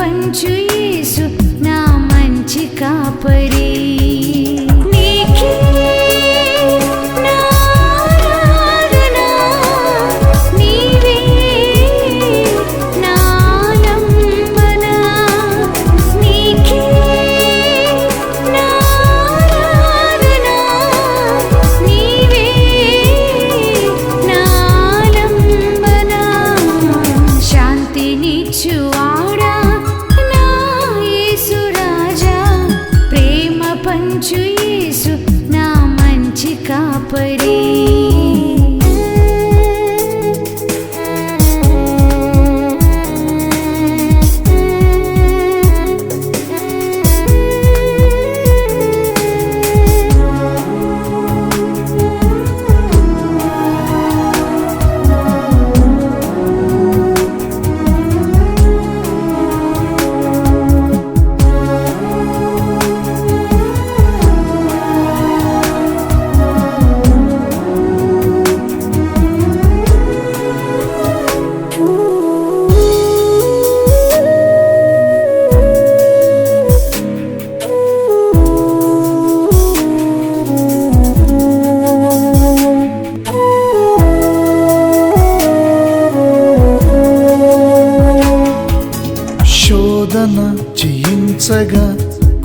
ప్రేమ పంచు యేసు నా మంచి కాపరి.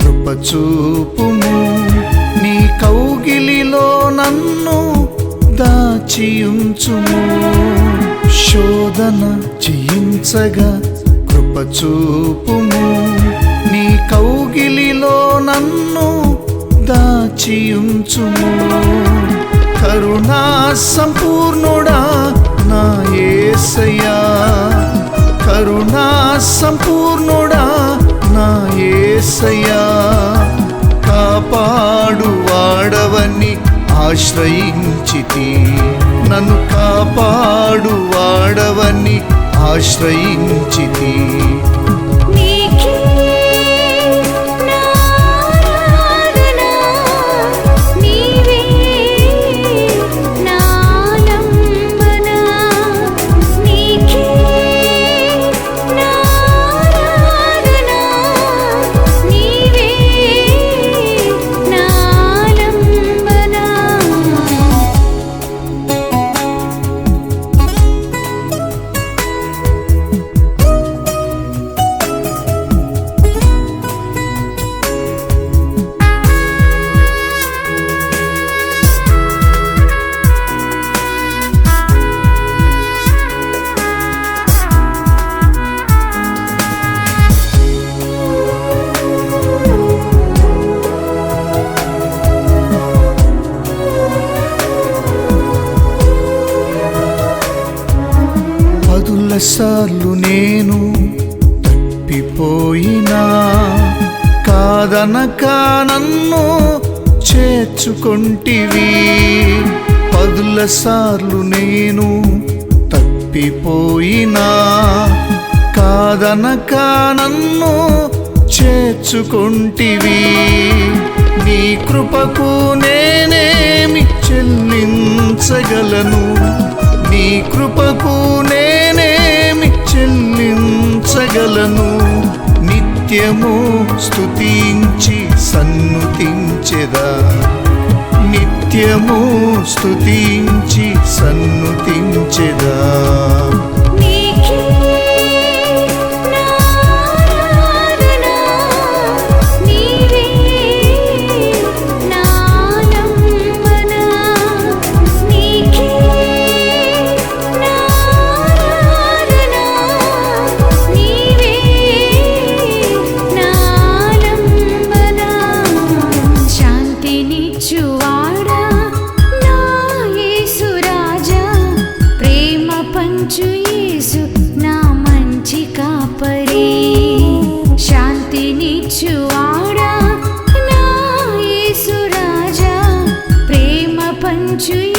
కృపచూపుము. నీ కౌగిలిలో నన్ను దాచియుంచుము. శోధన చేయించగా కృపచూపుము. నీ కౌగిలిలో నన్ను దాచియుంచుము. కరుణా సంపూర్ణుడా నా ఆశ్రయించితి. నన్ను కాపాడు వాడవని ఆశ్రయించితి. చాలాసార్లు సార్లు నేను తప్పిపోయినా కాదనక నన్ను చేర్చుకొంటివి. పదుల సార్లు నేను తప్పిపోయినా కాదనక నన్ను చేర్చుకొంటివి. నీ కృపకు నేనేమి చెల్లించగలను? చెల్లించగలను నిత్యము స్తుతించి సన్నుతించెదా. నిత్యము స్తుతించి సన్నుతించెదా. యేసు యేసు నా మంచి కాపరి. శాంతినిచ్చు ఆడా నా యేసు రాజా. పంచు